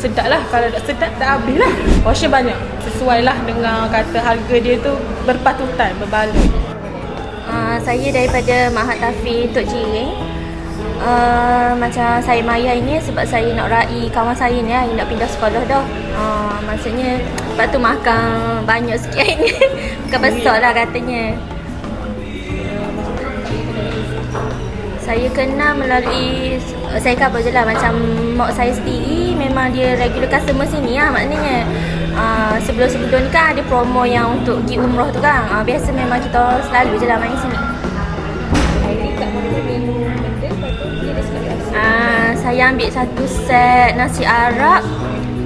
sedap lah. Kalau tak sedap, tak habis lah. Portion banyak. Sesuai lah dengan kata harga dia tu berpatutan, berbaloi. Uh, saya daripada Mahat Tafi Tok Jiring. Uh, macam saya maya ini sebab saya nak rai kawan saya ni lah yang nak pindah sekolah dah. Uh, maksudnya lepas tu makan banyak sikit ni. Bukan besar lah katanya. Saya kenal melalui saya cover je lah macam mak saya sendiri memang dia regular customer sini lah maknanya uh, sebelum-sebelum ni kan ada promo yang untuk pergi umrah tu kan uh, biasa memang kita selalu je lah main sini Ah, saya ambil satu set nasi Arab.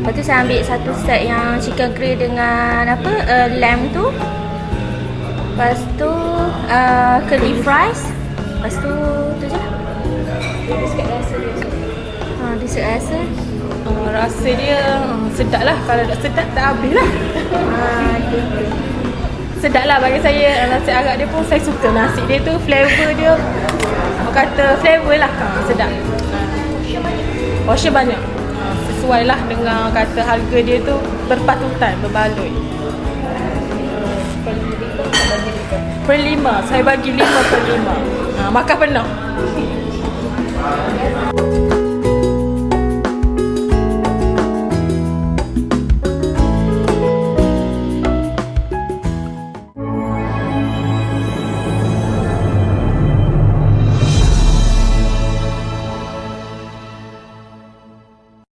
Lepas tu saya ambil satu set yang chicken grill dengan apa? Uh, lamb tu. Lepas tu uh, curly fries. Lepas tu tu je lah. Ha, dessert rasa. Uh, rasa dia uh, sedap lah. Kalau tak sedap, tak habis lah. Ha, tu. sedap lah bagi saya. Nasi Arab dia pun saya suka. Nasi dia tu flavor dia. Orang kata flavor lah. Uh, sedap. Portion banyak. Sesuai lah dengan kata harga dia tu berpatutan, berbaloi. Per lima. Saya bagi lima per lima. Uh, makan penuh.